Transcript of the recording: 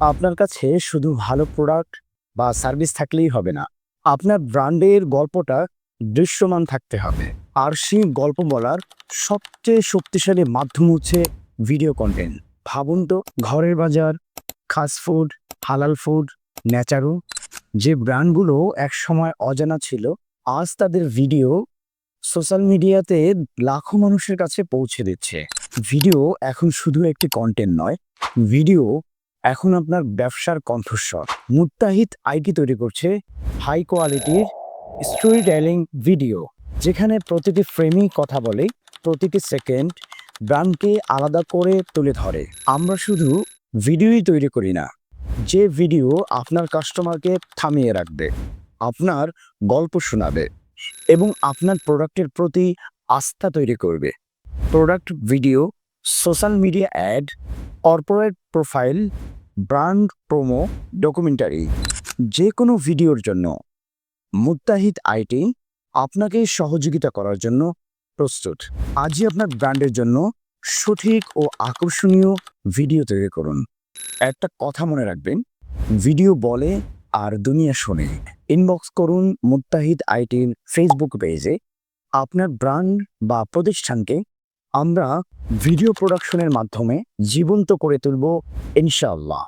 আপনার কাছে শুধু ভালো প্রোডাক্ট বা সার্ভিস থাকলেই হবে না, আপনার ব্র্যান্ডের গল্পটা দৃশ্যমান থাকতে হবে। আর সেই গল্প বলার সবচেয়ে শক্তিশালী মাধ্যম হচ্ছে ভিডিও কন্টেন্ট ভাবুন তো, ঘরের বাজার খাস ফুড হালাল ফুড ন্যাচারো যে ব্র্যান্ডগুলো একসময় অজানা ছিল, আজ তাদের ভিডিও সোশ্যাল মিডিয়াতে লাখো মানুষের কাছে পৌঁছে দিচ্ছে। ভিডিও এখন শুধু একটি কন্টেন্ট নয় ভিডিও এখন আপনার ব্যবসার কণ্ঠস্বর। মুত্তাহিদ আইটি তৈরি করছে হাই কোয়ালিটির স্টোরি টেলিং ভিডিও, যেখানে প্রতিটি ফ্রেমই কথা বলে, প্রতিটি সেকেন্ড ব্র্যান্ডকে আলাদা করে তুলে ধরে। আমরা শুধু ভিডিওই তৈরি করি না, যে ভিডিও আপনার কাস্টমারকে থামিয়ে রাখবে, আপনার গল্প শোনাবে এবং আপনার প্রোডাক্টের প্রতি আস্থা তৈরি করবে। Product video, social media ad, corporate profile brand promo documentary. যে কোনো ভিডিওর জন্য মুত্তাহিদ আইটি আপনাকে সহযোগিতা করার জন্য প্রস্তুত। আজই আপনার ব্র্যান্ডের জন্য সঠিক ও আকর্ষণীয় ভিডিও তৈরি করুন। একটা কথা মনে রাখবেন, ভিডিও বলে আর দুনিয়া শোনে। ইনবক্স করুন মুত্তাহিদ আইটির ফেসবুক পেজে। আপনার ব্র্যান্ড বা প্রতিষ্ঠানকে আমরা ভিডিও প্রোডাকশনের মাধ্যমে জীবন্ত করে তুলব ইনশাআল্লাহ।